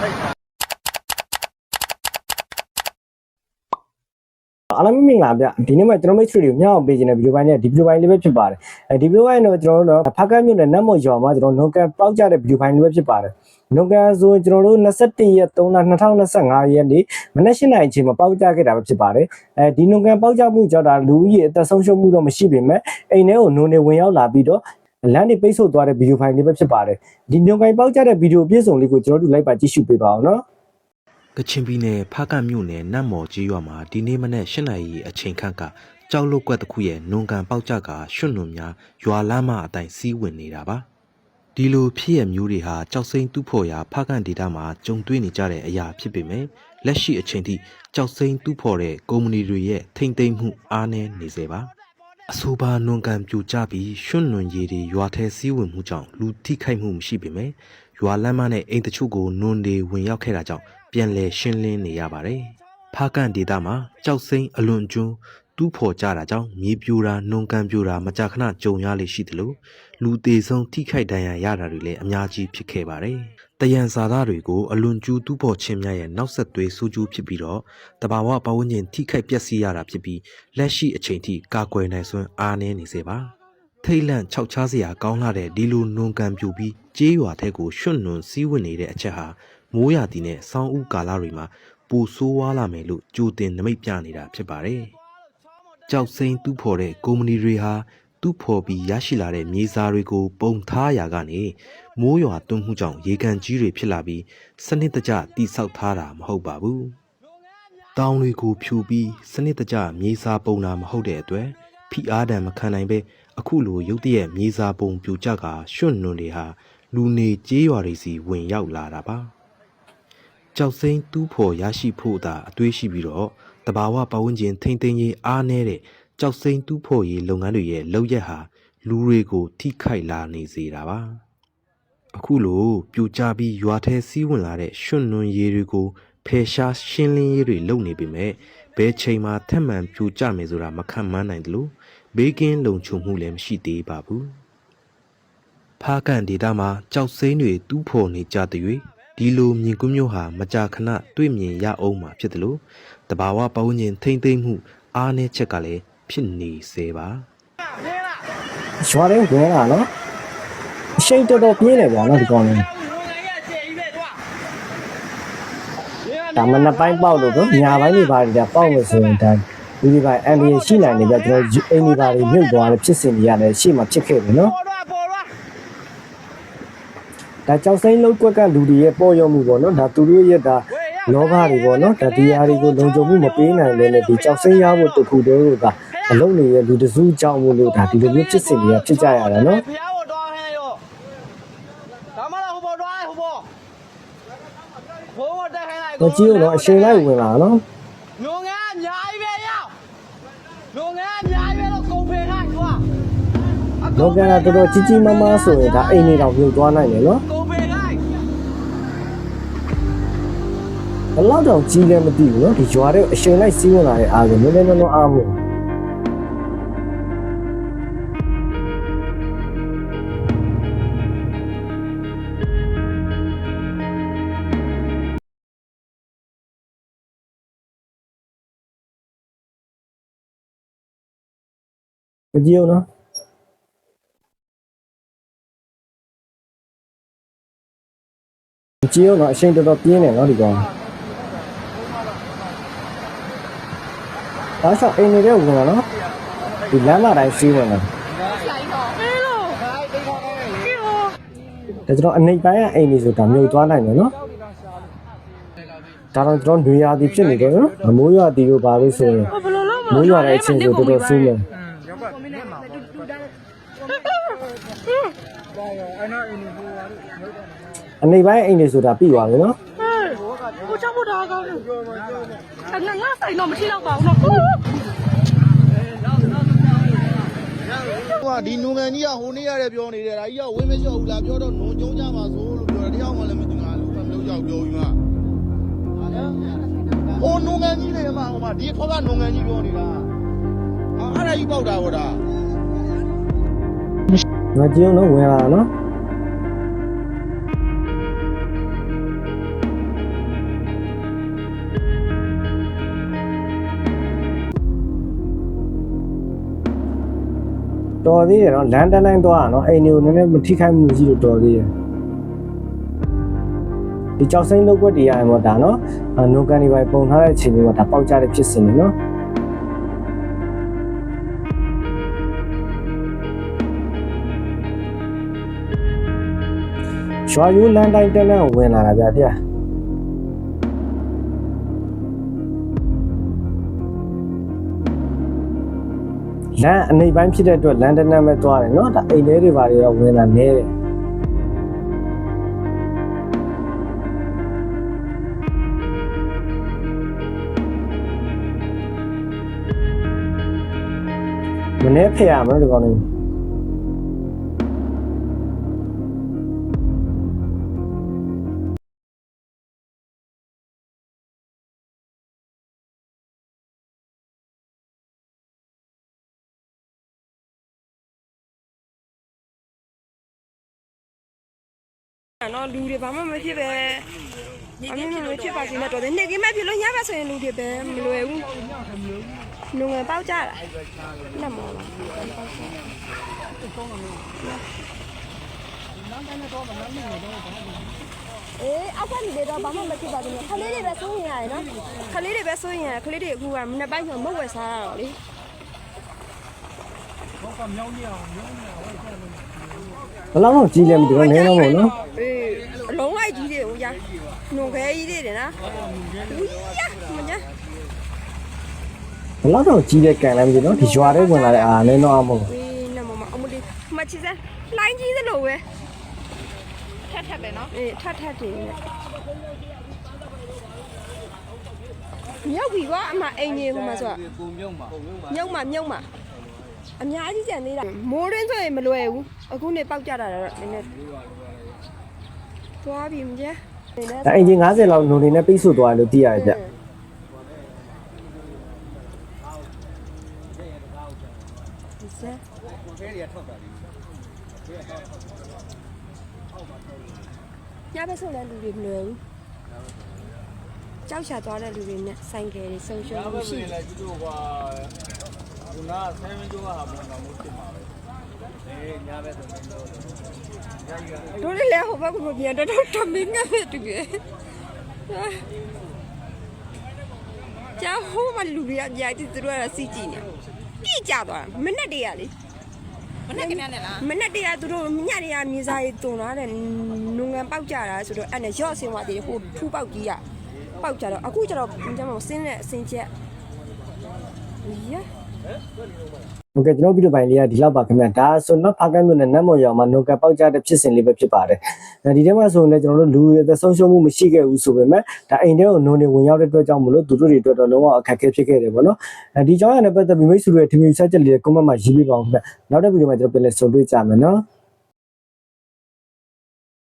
Thank you. အားလုံးမင်္ဂလာဗျဒီနေ့မှာကျွန်တော်မိတ်ဆွေတွေကိုမျှအောင်ပေးခြင်းတဲ့ဗီဒီယိုပိုင်းနဲ့ဒီဗီဒီယိုပိုင်းလေးပဲဖြစ်ပါတယ်အဲဒီဗီဒီယိုပိုင်းတော့ကျွန်တော်တို့တော့ဖားကတ်မြို့နယ်နတ်မော်ရွာမှာကျွန်တော်နုံကန်ပေါက်ကြတဲ့ဗီဒီယိုပိုင်းလေးပဲဖြစ်ပါတယ်နုံကန်ဆိုရင်ကျွန်တော်တို့21ရက်3လ2025ရက်နေ့မနက်၈နာရီအချိန်မှာပေါက်ကြခဲ့တာပဲဖြစ်ပါတယ်အဲဒီနုံကန်ပေါက်ကြမှုကြောင့်ဒါလူကြီးအသက်ဆုံးရှုံးမှုတော့မရှိပေမဲ့အိမ်ထဲကိုနုံနေဝင်ရောက်လာပြီးတော့လမ်းတွေပိတ်ဆို့သွားတဲ့ဗီဒီယိုဖိုင်လေးပဲဖြစ်ပါတယ်ဒီနုံကန်ပေါက်ကြတဲ့ဗီဒီယိုပြည့်စုံလေးကိုကျွန်တော်တို့လိုက်ပါကြည့်ရှုပေးပါအောင်နော် ကချင်ပြည်နယ်ဖားကတ်မြို့နယ်နတ်မော်ကြီးရွာမှာဒီနေ့မနက်၈နာရီအချိန်ခန့်ကကြောက်လုတ်ကွက်တစ်ခုရဲ့နုံကန်ပေါက်ကြကရွှွန့်နွန်များရွာလမ်းမအတိုင်းစီးဝင်နေတာပါဒီလိုဖြစ်ရမျိုးတွေဟာကြောက်စိမ့်တူးဖော်ရာဖားကန်ဒေတာမှာကြုံတွေ့နေကြတဲ့အရာဖြစ်ပေမဲ့လက်ရှိအချိန်ထိကြောက်စိမ့်တူးဖော်တဲ့ကုမ္ပဏီတွေရဲ့ထိမ့်သိမ်းမှုအားနည်းနေစေပါ အဆိုပါနွန်ကန်ပြူကြပြီးရွှွန့်နွန်ရည်တွေရွာထဲစီးဝင်မှုကြောင့်လူထိခိုက်မှုမရှိပေမဲ့ရွာလမ်းမနဲ့အိမ်တချို့ကိုနွန်တွေဝင်ရောက်ခဲ့တာကြောင့်ပြန်လည်ရှင်းလင်းနေရပါတယ်။ဖားကန်ဒေတာမှာကြောက်စိမ့်အလွန်ကျွန်းတူးဖော်ကြတာကြောင့်မြေပြိုတာနှုံကန်ပြိုတာမကြာခဏကြုံရလေရှိသလို လူသေးဆုံးထိခိုက်ဒဏ်ရာရတာတွေလည်းအများကြီးဖြစ်ခဲ့ပါတယ်။တယံဇာသားတွေကိုအလွန်ကျူးတူးဖော်ခြင်းများရဲ့နောက်ဆက်တွဲဆိုးကျိုးဖြစ်ပြီးတော့တဘာဝပတ်ဝန်းကျင်ထိခိုက်ပျက်စီးရတာဖြစ်ပြီးလက်ရှိအချိန်ထိကာကွယ်နိုင်စွမ်းအားနည်းနေစေပါ။ထိတ်လန့်ခြောက်ခြားစရာကောင်းလာတဲ့ဒီလိုနွန်ကန်ပြူပြီးကြေးရွာထဲကိုရွှွန့်နွန်စီးဝင်နေတဲ့အချက်ဟာမိုးရာသီနဲ့ဆောင်းဦးကာလတွေမှာပူဆိုးဝါးလာမယ်လို့ကြိုတင်နမိတ်ပြနေတာဖြစ်ပါတယ်။ကြောက်စိမ့်တူးဖော်တဲ့ကုမ္ပဏီတွေဟာ တူးဖော်ပြီးရရှိလာတဲ့မြေစာတွေကိုပုံထားရာကနေမိုးရွာသွန်းမှုကြောင့်ရေကန်ကြီးတွေဖြစ်လာပြီးစနစ်တကျတိဆောက်ထားတာမဟုတ်ပါဘူး။တောင်တွေကိုဖြူပြီးစနစ်တကျမြေစာပုံတာမဟုတ်တဲ့အတွက်ဖိအားတံမခံနိုင်ပဲအခုလိုရုတ်တရက်မြေစာပုံပြူကြကရွှွန့်နွန်တွေဟာလူနေကြေးရွာတွေစီဝင်ရောက်လာတာပါကြောက်စိမ့်တူးဖော်ရရှိဖို့သာအတွေးရှိပြီးတော့တဘာဝပတ်ဝန်းကျင်ထိမ့်သိမ်းရေးအားနည်းတဲ့ ကြောက်စိမ့်တူးဖော်ရေးလုပ်ငန်းတွေရဲ့လုပ်ရက်ဟာလူတွေကိုထိခိုက်လာနေစေတာပါအခုလိုပြူကြပြီးရွာထဲစီးဝင်လာတဲ့ရွှွန့်နွန်ရည်တွေကိုဖယ်ရှားရှင်းလင်းရေးတွေလုပ်နေပေမဲ့ဘယ်ချိန်မှထက်မှန်ပြူကြမယ်ဆိုတာမခံမနိုင်သလိုဘေးကင်းလုံခြုံမှုလည်းမရှိသေးပါဘူးဖားကန်ဒေတာမှာကြောက်စိမ့်တွေတူးဖော်နေကြတဲ့၍ဒီလိုမြင်ကွင်းမျိုးဟာမကြာခဏတွေ့မြင်ရအောင်မှာဖြစ်တယ်လို့တဘာဝပတ်ဝန်းကျင်ထိမ့်သိမ့်မှုအားနည်းချက်ကလည်း ဖြစ်နေစေပါရွာထဲဝင်လာနော်အရှိန်တော်တော်ပြင်းတယ်ပေါ့နော်ဒီကောင်လေးဒါမနက်ပိုင်းပေါက်လို့တော့ညာပိုင်းတွေပါတယ်ဒါပေါက်လို့ဆိုရင်ဒါဒီဒီပိုင်းအန်ဒီရှိနိုင်နေကြကျွန်တော်အိမ်ဒီပါတွေမြုပ်သွားတယ်ဖြစ်စင်တွေရတယ်ရှေ့မှာဖြစ်ခဲ့တယ်နော်ဒါကြောက်စိမ့်လုံးကွက်ကလူတွေရဲ့ပေါ်ရောက်မှုပေါ့နော်ဒါသူတို့ရဲ့ဒါလောဘတွေပေါ့နော်ဒါဒီဟာတွေကိုလုံခြုံမှုမပေးနိုင်လည်းဒီကြောက်စိမ့်ရဖို့တခုတည်းကဒါ အလုံးတွေရဲ့လူတစုကြောင့်မို့လို့ဒါဒီလိုမျိုးဖြစ်စင်တွေကဖြစ်ကြရတာနော်ဖျားဖို့တော့ဟဲ့ရောဒါမှလည်းဟိုဘောတော့ဟိုဘောဘိုးဘတက်ခိုင်းလိုက်။တော့ကြည့်ဦးတော့အချိန်လိုက်ဝင်လာနော်ငုံငါအများကြီးပဲရောက်ငုံငါအများကြီးပဲတော့ကုန်ဖေခိုင်းကွာ။တော့ပြန်လာတော်တော်ကြီးကြီးမားမားဆိုရင်ဒါအိမ်နေတော့ပြုတ်သွားနိုင်တယ်နော်ကုန်ဖေခိုင်း။ဘယ်လောက်တောင်ကြီးလဲမသိဘူးနော်။ဒီရွာတဲ့အချိန်လိုက်စီးဝင်လာတဲ့အားကိုနည်းနည်းနော်အားမို့ မကြည့်ဦးနော်မကြည့်ဦးနော်အချိန်တော်တော်ပြင်းတယ်နော်ဒီကောင်ဒါဆိုအိမ်နေတဲ့ဝင်လာနော်ဒီလမ်းမတိုင်းစီးဝင်လာဒါကျွန်တော်အနေပိုင်းကအိမ်နေဆိုတာမြုပ်သွားနိုင်တယ်နော်ဒါတော့ကျွန်တော်နေရာဒီဖြစ်နေတယ်နော်အမိုးရွာဒီကိုပါလို့ဆိုရင်မိုးရွာတဲ့အချိန်ဆိုတော်တော်ဆိုး မယ်အနေပိုင်းအိမ်နေဆိုတာပြီးသွားပြီနော်ကိုချဖို့တာကောင်းတယ်။ငါငါဆိုင်တော့မထိတော့ပါဘူးနော်ဟိုကဒီနုံကန်ကြီးကဟိုနေ့ရတယ်ပြောနေတယ်ဒါကြီးကဝင်းမလျှော့ဘူးလားပြောတော့နုံကျုံးကြမှာဆိုလို့ပြောတယ်တရားမှလည်းမသိငါလူကမလို့ရောက်ပြောပြီးမှဟိုနုံကန်ကြီးတွေမှာဟိုမှာဒီခေါက်ကနုံကန်ကြီးပြောနေတာဟာ အဲ့ဒါကြီးပေါက်တာဟောဒါငါကြည့်အောင်နော်ဝင်လာတာနော်တော်သေးတယ်နော်လမ်းတန်းတိုင်းသွားတာနော်အိမ်တွေကိုနည်းနည်းမထိခိုက်မှုရှိလို့တော်သေးတယ်ဒီကြောက်စိမ့်လောက်ွက်တွေရရင်ပေါ့ဒါနော်နိုကန်ဒီဘိုင်ပုံထားတဲ့အချိန်မျိုးမှာဒါပေါက်ကြတဲ့ဖြစ်စဉ်တွေနော် ရွာယူလမ်းတိုင်းတန်းတန်းကိုဝင်လာတာဗျာဗျာလမ်းအနေပိုင်းဖြစ်တဲ့အတွက်လမ်းတန်းတန်းပဲသွားတယ်နော်ဒါအိမ်လေးတွေဘာတွေတော့ဝင်လာနေတယ်မနေ့ဖေရမလို့ဒီကောင်လေး နော်လူတွေဘာမှမဖြစ်ပဲအမေမဖြစ်ပါစေနဲ့တော်တယ်နေကင်းမဖြစ်လို့ညဘက်ဆိုရင်လူတွေပဲမလွယ်ဘူးလူငယ်ပေါက်ကြတာလက်မော်လားအေးအောက်ကလူတွေတော့ဘာမှမဖြစ်ပါဘူးခလေးတွေပဲစိုးရင်ရတယ်နော်ခလေးတွေပဲစိုးရင်ရခလေးတွေအခုကမနေ့ပိုင်းကမုတ်ဝယ်စားရတော့လေ ဘယ်လောက်တော့ကြီးလဲမသိဘူးနည်းတော့မို့နော်အေးအလုံးလိုက်ကြီးတွေဟိုညာနှုံခဲကြီးတွေတယ်နော်ဦးရမညာဘယ်လောက်တော့ကြီးတဲ့ကန်လဲမသိဘူးနော်ဒီရွာထဲဝင်လာတဲ့အာနည်းတော့အမို့ဝေးနမမအမလေးမချစ်စမ်းလိုင်းကြီးသလိုပဲထက်ထက်ပဲနော်အေးထက်ထက်တယ်မြောက်ပြီကွာအမအိမ်ကြီးဟိုမှာဆိုကိုမြုံမှာမြုပ်မှာမြုပ်မှာ အများကြီးကြံသေးတာမိုးရင်းဆိုရင်မလွယ်ဘူးအခုနေပေါက်ကြတာတော့နည်းနည်းသွားပြီမကျအဲအင်ဂျင်90လောက်နိုနေနဲ့ပိတ်ဆို့သွားတယ်လို့သိရတယ်ဗျဒီစက်ညဘက်ဆိုလည်းလူတွေမလွယ်ဘူးကြောက်ရှာသွားတဲ့လူတွေနဲ့ဆိုင်ကယ်တွေဆုံးရှုံးမှုရှိတယ် လည်းကျတို့ကခုနဆယ်မကျော်ဟာမလို့မို့ဖြစ်မှာပဲအေးညာပဲဆိုရင်တော့တို့လည်းဟိုဘက်ကမပြန်တော့တော့တမင်းငါပဲတူကဲကြာဟိုမှာလူတွေအများကြီးသူတို့ကစီကြည့်နေတိကျသွားတာမနဲ့တည်းရလေမနဲ့ကနဲ့လားမနဲ့တည်းရသူတို့ညနေရမြေစာရေးတုံလာတဲ့နုံငံပေါက်ကြတာဆိုတော့အဲ့နဲ့ရော့ဆင်းသွားသေးတယ်ဟိုထူးပေါက်ကြီးရပေါက်ကြတော့အခုကျတော့ကျမဆင်းတဲ့အစင်းချက်ရ ဟုတ်ကဲ့ကျွန်တော်ဗီဒီယိုပိုင်းလေးကဒီလောက်ပါခင်ဗျာဒါဆိုတော့ဖာကန်မြို့နယ်နတ်မော်ရွာမှာနှုတ်ကပေါက်ကြတဲ့ဖြစ်စဉ်လေးပဲဖြစ်ပါတယ်ဒီထဲမှာဆိုရင်လည်းကျွန်တော်တို့လူတွေဆုံးရှုံးမှုမရှိခဲ့ဘူးဆိုပေမဲ့ဒါအိမ်ထဲကိုနုံနေဝင်ရောက်တဲ့အတွက်ကြောင့်မလို့သူတို့တွေအတွက်တော့လုံးဝအခက်အခဲဖြစ်ခဲ့တယ်ပေါ့နော်ဒီကြောင့်ရတဲ့ပတ်သက်ပြီးမိတ်ဆွေတွေထင်မြင်ဆက်ချက်လေးကွန်မန့်မှာရေးပေးပါဦးခင်ဗျာနောက်တဲ့ဗီဒီယိုမှာကျွန်တော်ပြန်လည်ဆုံတွေ့ကြမယ်နော်